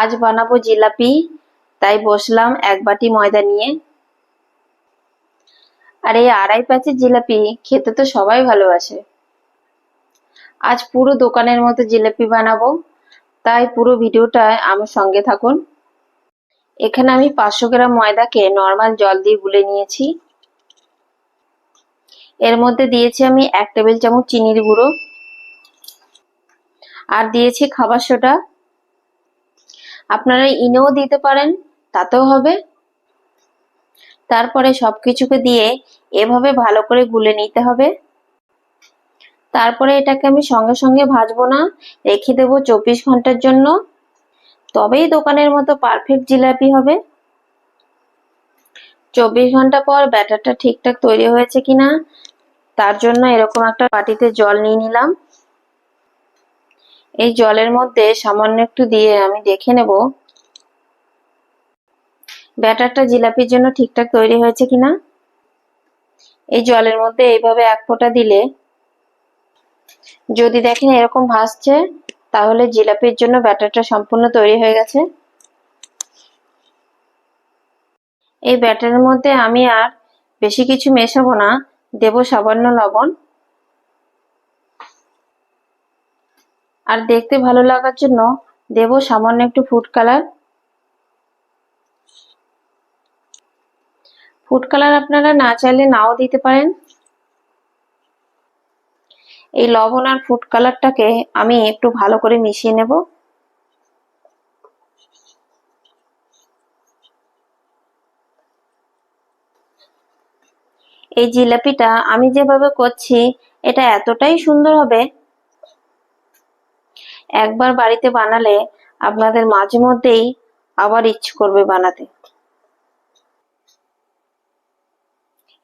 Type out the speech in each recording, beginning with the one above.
আজ বানাবো জিলাপি, তাই বসলাম এক বাটি ময়দা নিয়ে। আর এই আড়াই প্যাচের জিলাপি খেতে তো সবাই ভালোবাসে। আজ পুরো দোকানের মতো জিলাপি বানাবো, তাই পুরো ভিডিওটা আমার সঙ্গে থাকুন। এখানে আমি পাঁচশো গ্রাম ময়দাকে নর্মাল জল দিয়ে গুলে নিয়েছি। এর মধ্যে দিয়েছি আমি এক টেবিল চামচ চিনির গুঁড়ো। আর দিয়েছি খাবার সোডা। আপনারা ইনেও দিতে পারেন, তাতেও হবে। তারপরে সবকিছুকে দিয়ে এভাবে ভালো করে গুলে নিতে হবে। তারপরে এটাকে আমি সঙ্গে সঙ্গে ভাজবো না, রেখে দেবো চব্বিশ ঘণ্টার জন্য। তবেই দোকানের মতো পারফেক্ট জিলাপি হবে। চব্বিশ ঘণ্টা পর ব্যাটারটা ঠিকঠাক তৈরি হয়েছে কিনা, তার জন্য এরকম একটা বাটিতে জল নিয়ে নিলাম। এই জলের মধ্যে সামান্য একটু দিয়ে আমি দেখে নেব। ব্যাটারটা জিলাপির জন্য ঠিকঠাক তৈরি হয়েছে কিনা? এই জলের মধ্যে এইভাবে এক ফোঁটা দিলে যদি দেখেন এরকম ভাসছে, তাহলে জিলাপির জন্য ব্যাটারটা সম্পূর্ণ তৈরি হয়ে গেছে। এই ব্যাটারের মধ্যে আমি আর বেশি কিছু মেশাবো না, দেব সামান্য লবণ। আর দেখতে ভালো লাগার জন্য দেব সামান্য একটু ফুড কালার। ফুড কালার আপনারা না চাইলে নাও দিতে পারেন। এই লবণ আর ফুড কালারটাকে আমি একটু ভালো করে মিশিয়ে নেব। এই জিলাপিটা আমি যেভাবে করছি, এটা এতটাই সুন্দর হবে একবার বাড়িতে বানালে আপনাদের মাঝে মধ্যেই আবার ইচ্ছে করবে বানাতে।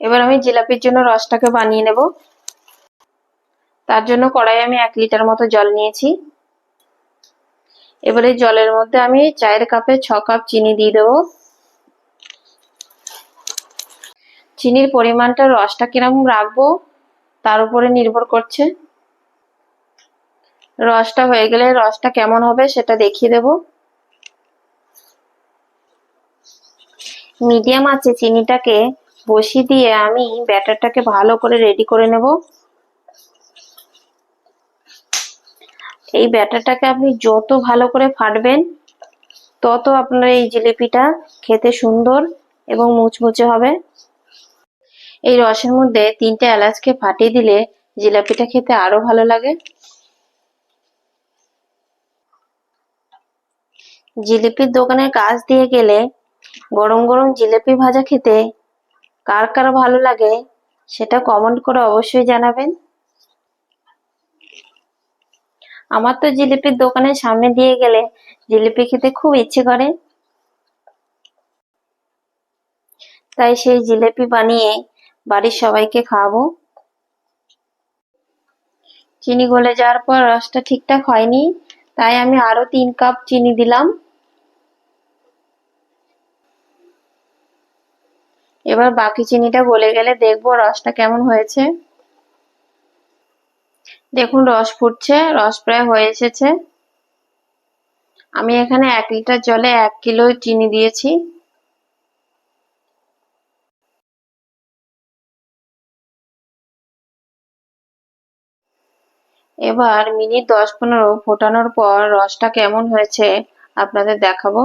এবার আমি জিলাপির জন্য রসটাকে বানিয়ে নেব। তার জন্য কড়াই আমি এক লিটার মতো জল নিয়েছি। এবারে জলের মধ্যে আমি চায়ের কাপে ছ কাপ চিনি দিয়ে দেবো। চিনির পরিমাণটা রসটা কীরকম রাখব তার উপরে নির্ভর করছে। রসটা হয়ে গেলে রসটা কেমন হবে সেটা দেখিয়ে দেব। মিডিয়াম আছে চিনিটাকে বসিয়ে দিয়ে আমি ব্যাটারটাকে ভালো করে রেডি করে নেব। এই ব্যাটারটাকে আপনি যত ভালো করে ফাটবেন, তত আপনার এই জিলিপিটা খেতে সুন্দর এবং মুচমুচে হবে। এই রসের মধ্যে তিনটে এলাচকে ফাটিয়ে দিলে জিলাপিটা খেতে আরও ভালো লাগে। জিলিপির দোকানের কাজ দিয়ে গেলে গরম গরম জিলিপি ভাজা খেতে কার কার ভালো লাগে সেটা কমেন্ট করে অবশ্যই জানাবেন। আমার তো জিলিপির দোকানের সামনে দিয়ে গেলে জিলিপি খেতে খুব ইচ্ছে করে। তাই সেই জিলিপি বানিয়ে বাড়ির সবাইকে খাওয়াবো। চিনি গলে যাওয়ার পর রসটা ঠিকঠাক হয়নি। তাই আমি আরও তিন কাপ চিনি দিলাম। এবার বাকি চিনিটা গলে গেলে দেখব রসটা কেমন হয়েছে। দেখুন, রস ফুটছে, রস প্রায় হয়ে এসেছে। আমি এখানে এক লিটার জলে এক কিলো চিনি দিয়েছি। এবার মিনিট দশ পনেরো ফোটানোর পর রসটা কেমন হয়েছে আপনাদের দেখাবো।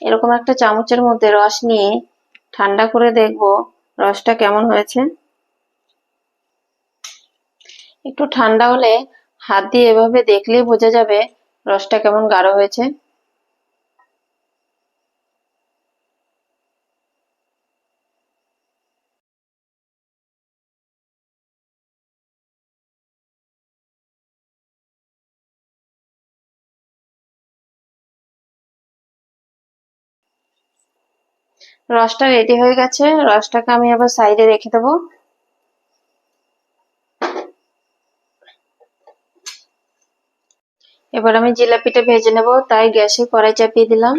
এরকম একটা চামচের মধ্যে রস নিয়ে ঠান্ডা করে দেখব রসটা কেমন হয়েছে। একটু ঠান্ডা হলে হাত দিয়ে এভাবে দেখলেই বোঝা যাবে রসটা কেমন গাঢ় হয়েছে। রসটা রেডি হয়ে গেছে। রসটাকে আমি আবার সাইডে রেখে দেবো। এবার আমি জিলাপিটা ভেজে নেব। তাই গ্যাসে কড়াই চাপিয়ে দিলাম।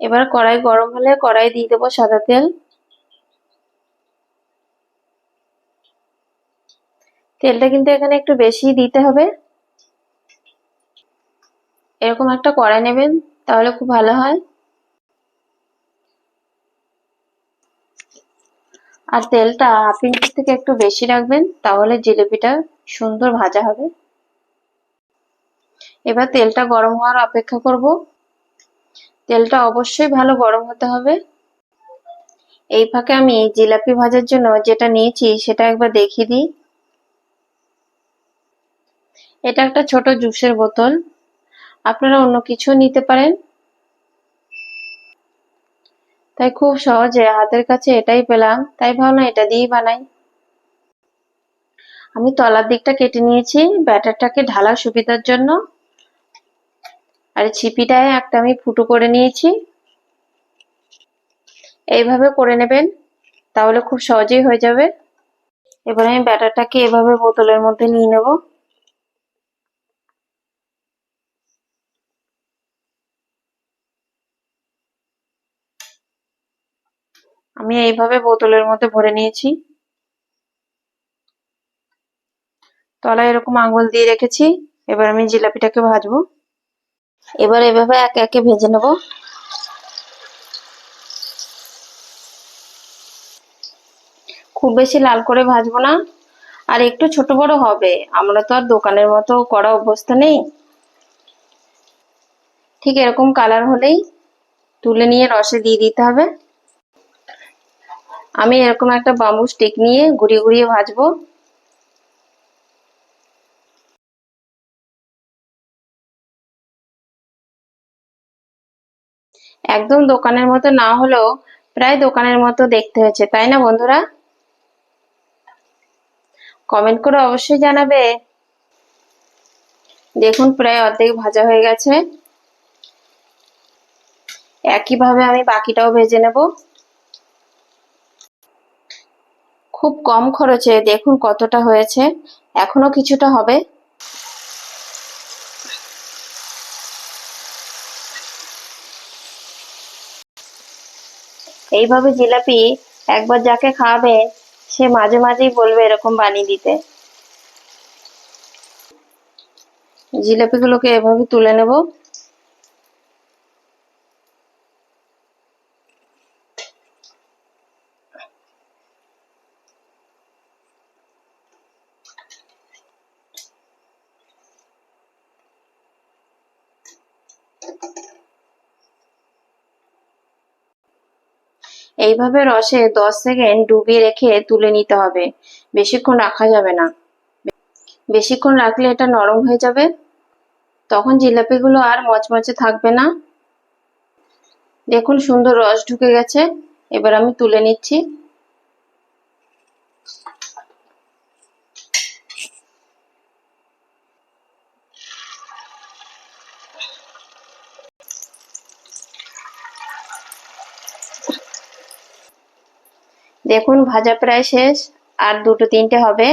এবার কড়াই গরম হলে কড়াই দিয়ে দেবো সাদা তেল। তেলটা কিন্তু এখানে একটু বেশি দিতে হবে। এরকম একটা কড়াই নেবেন। তাহলে খুব ভালো হয়। আর তেলটা হাফ ইঞ্চির থেকে একটু বেশি রাখবেন, তাহলে জিলিপিটা সুন্দর ভাজা হবে। এবার তেলটা গরম হওয়ার অপেক্ষা করব। তেলটা অবশ্যই ভালো গরম হতে হবে। এই ফাঁকে আমি জিলাপি ভাজার জন্য যেটা নিয়েছি সেটা একবার দেখিয়ে দিই। এটা একটা ছোট জুসের বোতল। আপনারা অন্য কিছু নিতে পারেন? তাই খুব সহজে হাতের কাছে এটাই পেলাম, তাই ভাবলাম এটা দিয়েই বানাই। আমি তলার দিকটা কেটে নিয়েছি, ব্যাটারটাকে ঢালার সুবিধার জন্য। আর ছিপিটায় একটা আমি ফুটো করে নিয়েছি। এইভাবে করে নেবেন, তাহলে খুব সহজেই হয়ে যাবে। এবার আমি ব্যাটারটাকে এভাবে বোতলের মধ্যে নিয়ে নেব। আমি এইভাবে বোতলের মধ্যে ভরে নিয়েছি। তলায় এরকম আঙ্গুল দিয়ে রেখেছি। এবার আমি জিলাপিটাকে ভাজবো। এবার এভাবে একে একে ভেজে নেব। খুব বেশি লাল করে ভাজবো না। আর একটু ছোট বড় হবে। আমরা তো আর দোকানের মতো করা অবস্থা নেই। ঠিক এরকম কালার হলেই তুলে নিয়ে রসে দিয়ে দিতে হবে। আমি এরকম একটা বাম্বু স্টিক নিয়ে ঘুরিয়ে ঘুরিয়ে ভাজবো। একদম দোকানের মতো না হলেও প্রায় দোকানের মতো দেখতে হয়েছে, তাই না বন্ধুরা? কমেন্ট করে অবশ্যই জানাবে। দেখুন প্রায় অর্ধেক ভাজা হয়ে গেছে। একইভাবে আমি বাকিটাও ভেজে নেব। খুব কম খরচে দেখুন কতটা হয়েছে। এখনও কিছুটা হবে। এইভাবে জিলাপি একবার যাকে খাওয়াবে, সে মাঝে মাঝেই বলবে এরকম বানিয়ে দিতে। জিলাপিগুলোকে এভাবে তুলে নেব। এইভাবে রসে দশ সেকেন্ড ডুবিয়ে রেখে তুলে নিতে হবে। বেশিক্ষণ রাখা যাবে না। বেশিক্ষণ রাখলে এটা নরম হয়ে যাবে। তখন জিলাপিগুলো আর মচমচে থাকবে না। দেখুন সুন্দর রস ঢুকে গেছে। এবার আমি তুলে নিচ্ছি। দেখুন, ভাজা প্রায় শেষ, আর দুটো তিনটে হবে।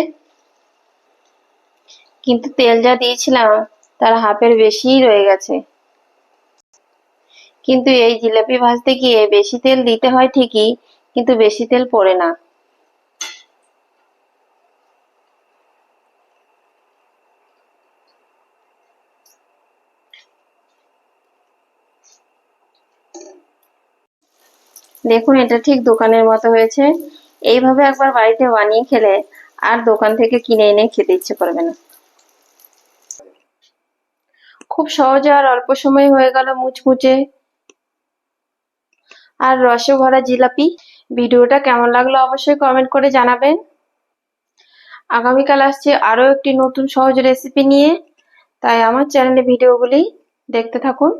কিন্তু তেল যা দিয়েছিলাম, তার হাফের বেশিই রয়ে গেছে। কিন্তু এই জিলাপি ভাজতে গিয়ে বেশি তেল দিতে হয় ঠিকই, কিন্তু বেশি তেল পড়ে না। দেখুন, এটা ঠিক দোকানের মতো হয়েছে। এইভাবে একবার বাড়িতে বানিয়ে খেলে আর দোকান থেকে কিনে এনে খেতে ইচ্ছে করবে না। খুব সহজে আর অল্প সময় হয়ে গেল মুচমুচে। আর রসে ভরা জিলাপি, ভিডিওটা কেমন লাগল অবশ্যই কমেন্ট করে জানাবেন। আগামীকাল আসছে আরও একটি নতুন সহজ রেসিপি নিয়ে। তাই আমার চ্যানেলে ভিডিওগুলি দেখতে থাকুন।